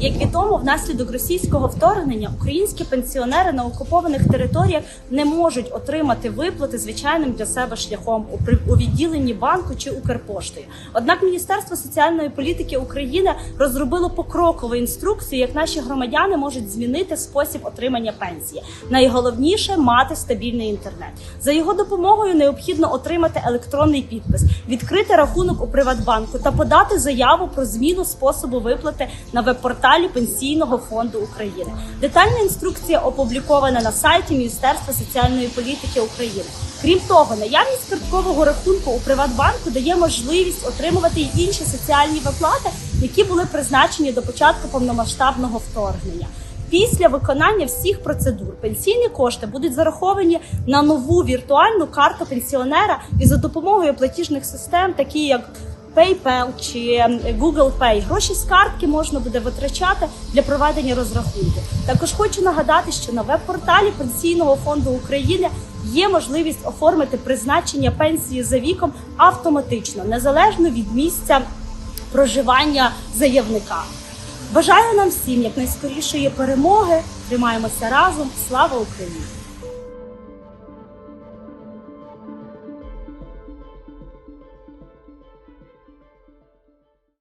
Як відомо, внаслідок російського вторгнення українські пенсіонери на окупованих територіях не можуть отримати виплати звичайним для себе шляхом у відділенні банку чи Укрпоштою. Однак Міністерство соціальної політики України розробило покрокову інструкцію, як наші громадяни можуть змінити спосіб отримання пенсії. Найголовніше мати стабільний інтернет. За його допомогою необхідно отримати електронний підпис, відкрити рахунок у Приватбанку та подати заяву про зміну способу виплати на веб-порталі Пенсійного фонду України. Детальна інструкція опублікована на сайті Міністерства соціальної політики України. Крім того, наявність карткового рахунку у Приватбанку дає можливість отримувати й інші соціальні виплати, які були призначені до початку повномасштабного вторгнення. Після виконання всіх процедур пенсійні кошти будуть зараховані на нову віртуальну карту пенсіонера і за допомогою платіжних систем, такі як PayPal чи ем, Google Pay. Гроші з картки можна буде витрачати для проведення розрахунку. Також хочу нагадати, що на веб-порталі Пенсійного фонду України є можливість оформити призначення пенсії за віком автоматично, незалежно від місця проживання заявника. Бажаю нам всім якнайскорішої перемоги. Тримаємося разом. Слава Україні!